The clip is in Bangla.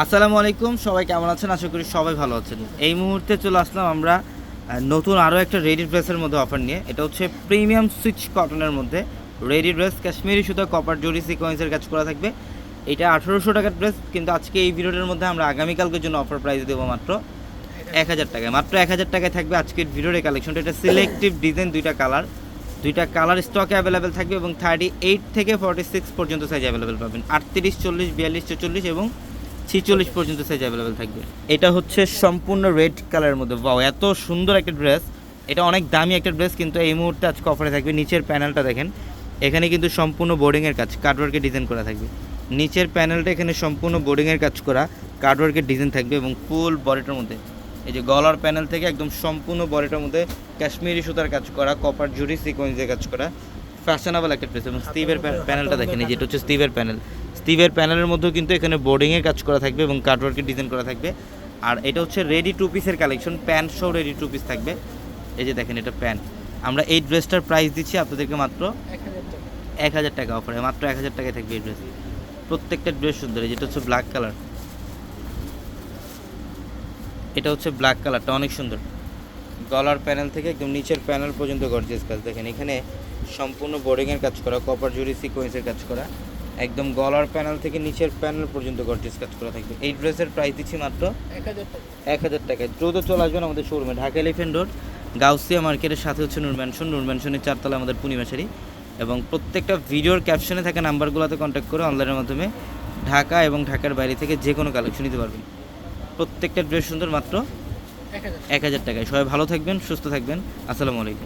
আসসালামু আলাইকুম, সবাই কেমন আছেন? আশা করি সবাই ভালো আছেন। এই মুহূর্তে চলে আসলাম আমরা নতুন আরও একটা রেডি ড্রেসের মধ্যে অফার নিয়ে। এটা হচ্ছে প্রিমিয়াম সুইচ কটনের মধ্যে। রেডি ড্রেস কাশ্মীরি সুতা কপার জরি সিকোয়েন্সের কাজ করা থাকবে। এটা আঠেরোশো টাকার ড্রেস কিন্তু আজকে এই ভিডিওটার মধ্যে আমরা আগামীকালকের জন্য অফার প্রাইস দেবো মাত্র এক হাজার টাকায়। মাত্র এক হাজার টাকায় থাকবে আজকের ভিডিওর কালেকশনটা এটা সিলেক্টিভ ডিজাইন দুইটা কালার দুইটা কালার স্টকে অ্যাভেলেবেল থাকবে এবং থার্টি এইট থেকে ফর্টি সিক্স পর্যন্ত সাইজ অ্যাভেলেবেল পাবেন। আটত্রিশ, চল্লিশ, বিয়াল্লিশ চল্লিশ এবং ছিচল্লিশ পর্যন্ত সাইজ অ্যাভেলেবেল থাকবে। এটা হচ্ছে সম্পূর্ণ রেড কালারের মধ্যে। বাও এত সুন্দর একটা ড্রেস এটা অনেক দামি একটা ড্রেস কিন্তু এই মুহূর্তে আজকে অফারে থাকবে। নিচের প্যানেলটা দেখেন। এখানে কিন্তু সম্পূর্ণ বোর্ডিংয়ের কাজ কার্ডওয়ার্কের ডিজাইন করা থাকবে। নিচের প্যানেলটা এখানে সম্পূর্ণ বোর্ডিংয়ের কাজ করা কার্ডওয়ার্কের ডিজাইন থাকবে এবং ফুল বডিটার মধ্যে। এই যে গলার প্যানেল থেকে একদম সম্পূর্ণ বডিটার মধ্যে কাশ্মীরি সুতার কাজ করা কপার জুরি সিকোয়েন্সের কাজ করা। ফ্যাশনেবল একটা ড্রেস এবং স্টিভের প্যানেলটা দেখেন এই যেটা হচ্ছে স্টিভের প্যানেল স্টিভের প্যানেলের মধ্যেও কিন্তু এখানে বোর্ডিংয়ের কাজ করা থাকবে এবং কার্ডওয়ার্কের ডিজাইন করা থাকবে। আর এটা হচ্ছে রেডি টু পিসের কালেকশন, প্যান্ট সহ রেডি টু পিস থাকবে। এই যে দেখেন এটা প্যান্ট। আমরা এই ড্রেসটার প্রাইস দিচ্ছি আপনাদেরকে মাত্র এক হাজার টাকা অফারে, মাত্র এক হাজার টাকায় থাকবে এই ড্রেস। প্রত্যেকটা ড্রেস সুন্দর যেটা হচ্ছে ব্ল্যাক কালার। এটা হচ্ছে ব্ল্যাক কালারটা, অনেক সুন্দর। গলার প্যানেল থেকে একদম নিচের প্যানেল পর্যন্ত গর্জিয়াস কাজ। দেখেন এখানে সম্পূর্ণ বোর্ডিংয়ের কাজ করা, কপার জুরি সিকোয়েন্সের কাজ করা। একদম গলার প্যানেল থেকে নিচের প্যানেল পর্যন্ত গর্জিয়াস কাজ করা থাকবে। এই ড্রেসের প্রাইস দিচ্ছি মাত্র এক হাজার টাকায়। দ্রুত চলে আসবেন আমাদের শোরুমে ঢাকা এলিফেন্ট রোড গাউসিয়া মার্কেটের সাথে হচ্ছে নূর ম্যানশন নূর ম্যানশনের চারতলা আমাদের পূর্ণিমাশারি এবং প্রত্যেকটা ভিডিওর ক্যাপশনে থাকা নাম্বারগুলোতে কন্ট্যাক্ট করে অনলাইনের মাধ্যমে ঢাকা এবং ঢাকার বাইরে থেকে যে কোনো কালেকশন নিতে পারবেন। প্রত্যেকটা ড্রেস সুন্দর মাত্র এক হাজার টাকায়। সবাই ভালো থাকবেন সুস্থ থাকবেন। আসসালামু আলাইকুম।